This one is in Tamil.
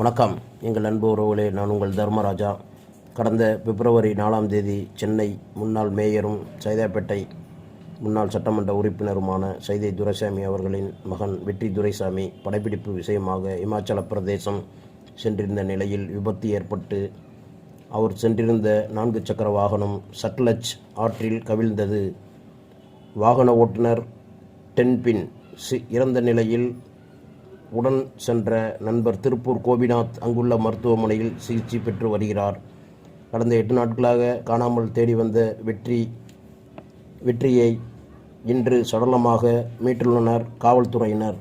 வணக்கம். எங்கள் அன்பு உறவுகளே நான் உங்கள் தர்மராஜா. கடந்த பிப்ரவரி நாலாம் தேதி சென்னை முன்னாள் மேயரும் சைதாப்பேட்டை முன்னாள் சட்டமன்ற உறுப்பினருமான சைதை துரைசாமி அவர்களின் மகன் வெற்றி துரைசாமி படப்பிடிப்பு விஷயமாக இமாச்சல பிரதேசம் சென்றிருந்த நிலையில் விபத்து ஏற்பட்டு அவர் சென்றிருந்த நான்கு சக்கர வாகனம் சட்லஜ் ஆற்றில் கவிழ்ந்தது. வாகன ஓட்டுநர் டென்பின் சி இறந்த நிலையில் உடன் சென்ற நண்பர் திருப்பூர் கோபிநாத் அங்குள்ள மருத்துவமனையில் சிகிச்சை பெற்று வருகிறார். கடந்த எட்டு நாட்களாக காணாமல் தேடி வந்த வெற்றி வெற்றியை இன்று சடலமாக மீட்டுள்ளனர் காவல்துறையினர்.